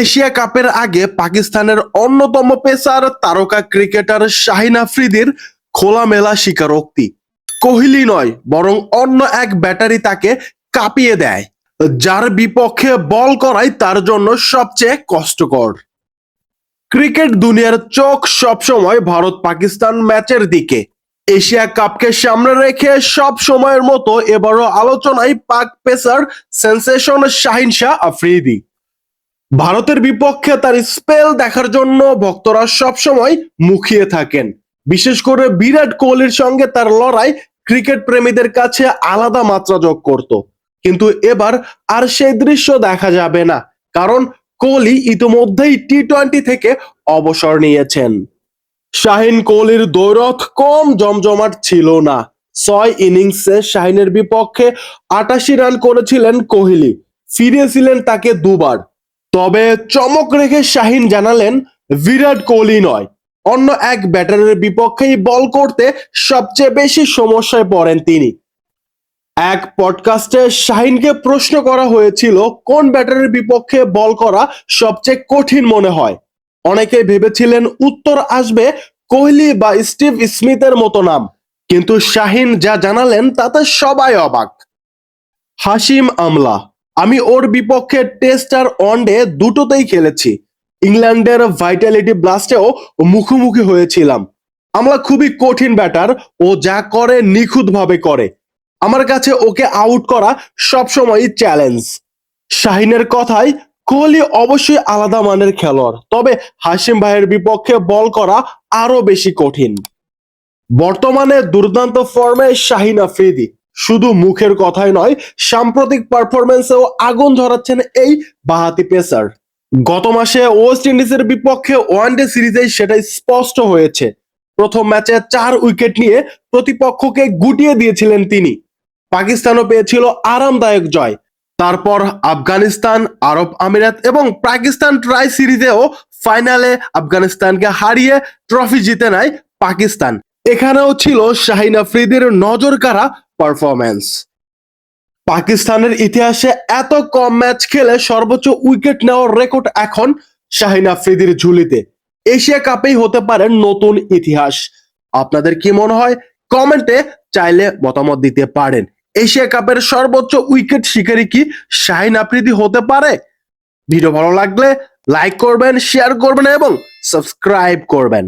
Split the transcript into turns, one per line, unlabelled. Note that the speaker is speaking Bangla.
এশিয়া কাপের আগে পাকিস্তানের অন্যতম পেসার, তারকা ক্রিকেটার শাহিন আফ্রিদির খোলামেলা স্বীকারোক্তি। কোহলি নয়, বরং অন্য এক ব্যাটারি তাকে কাঁপিয়ে দেয়, যার বিপক্ষে বল করাই তার জন্য সবচেয়ে কষ্টকর। ক্রিকেট দুনিয়ার চোখ সবসময় ভারত পাকিস্তান ম্যাচের দিকে। এশিয়া কাপকে সামনে রেখে সব সময়ের মতো এবারও আলোচনায় পাক পেসার সেন্সেশন শাহিন শাহ আফ্রিদি। ভারতের বিপক্ষে তার স্পেল দেখার জন্য ভক্তরা সবসময় মুখিয়ে থাকেন। বিশেষ করে বিরাট কোহলির সঙ্গে তার লড়াই ক্রিকেট প্রেমীদের কাছে আলাদা মাত্রা যোগ করত। কিন্তু এবার আর সেই দৃশ্য দেখা যাবে না, কারণ কোহলি ইতিমধ্যেই টি টোয়েন্টি থেকে অবসর নিয়েছেন। শাহিন কোহলির দৈরথ কম জমজমাট ছিল না। ছয় ইনিংসে শাহিনের বিপক্ষে আটাশি রান করেছিলেন কোহলি, ফিরিয়েছিলেন তাকে দুবার। তবে চমক রেখে শাহিন জানালেন, বিরাট কোহলি নয়। অন্য এক ব্যাটারের বিপক্ষেই বল করতে সবচেয়ে বেশি সমস্যায় পড়েন তিনি। এক পডকাস্টে শাহিনকে প্রশ্ন করা হয়েছিল, কোন ব্যাটারের বিপক্ষে বল করা সবচেয়ে কঠিন মনে হয়? অনেকে ভেবেছিলেন উত্তর আসবে কোহলি বা স্টিভ স্মিথের মতো নাম, কিন্তু শাহিন যা জানালেন তাতে সবাই অবাক। হাসিম আমলা আমি ওর বিপক্ষে টেস্ট আর ওয়ানডে দুটোতেই খেলেছি। ইংল্যান্ডের ভাইটালিটি ব্লাস্টেও মুখোমুখি হয়েছিলাম। আমরা খুবই কঠিন ব্যাটার ও যা করে নিখুঁত ভাবে করে। আমার কাছে ওকে আউট করা সবসময়ই চ্যালেঞ্জ শাহিনের কথায়, কোহলি অবশ্যই আলাদা মানের খেলোয়াড়, তবে হাসিম ভাইয়ের বিপক্ষে বল করা আরও বেশি কঠিন। বর্তমানে দুর্দান্ত ফর্মে শাহিন আফ্রিদি। শুধু মুখের কথাই নয়, সাম্প্রতিক পারফরমেন্সেও আগুন ধরাচ্ছেন এই বাহাতি পেসার গত মাসে ওয়েস্ট ইন্ডিজের বিপক্ষে ওয়ানডে সিরিজে সেটাই স্পষ্ট হয়েছে। প্রথম ম্যাচে চার উইকেট নিয়ে প্রতিপক্ষকে গুটিয়ে দিয়েছিলেন তিনি। পাকিস্তানও পেয়েছিল আরামদায়ক জয়। তারপর আফগানিস্তান, আরব আমিরাত এবং পাকিস্তান ট্রাই সিরিজেও ফাইনালে আফগানিস্তানকে হারিয়ে ট্রফি জিতে নেয় পাকিস্তান। এখানেও ছিল শাহিন আফ্রিদির নজর কাড়া পারফরমেন্স পাকিস্তানের ইতিহাসে এত কম ম্যাচ খেলে সর্বোচ্চ উইকেট নেওয়ার রেকর্ড এখন শাহিন আফ্রিদির ঝুলিতে। এশিয়া কাপেই হতে পারে নতুন ইতিহাস। আপনাদের কি মনে হয়? কমেন্টে চাইলে মতামত দিতে পারেন। এশিয়া কাপের সর্বোচ্চ উইকেট শিকারী কি শাহিন আফ্রিদি হতে পারে? ভিডিও ভালো লাগলে লাইক করবেন শেয়ার করবেন এবং সাবস্ক্রাইব করবেন।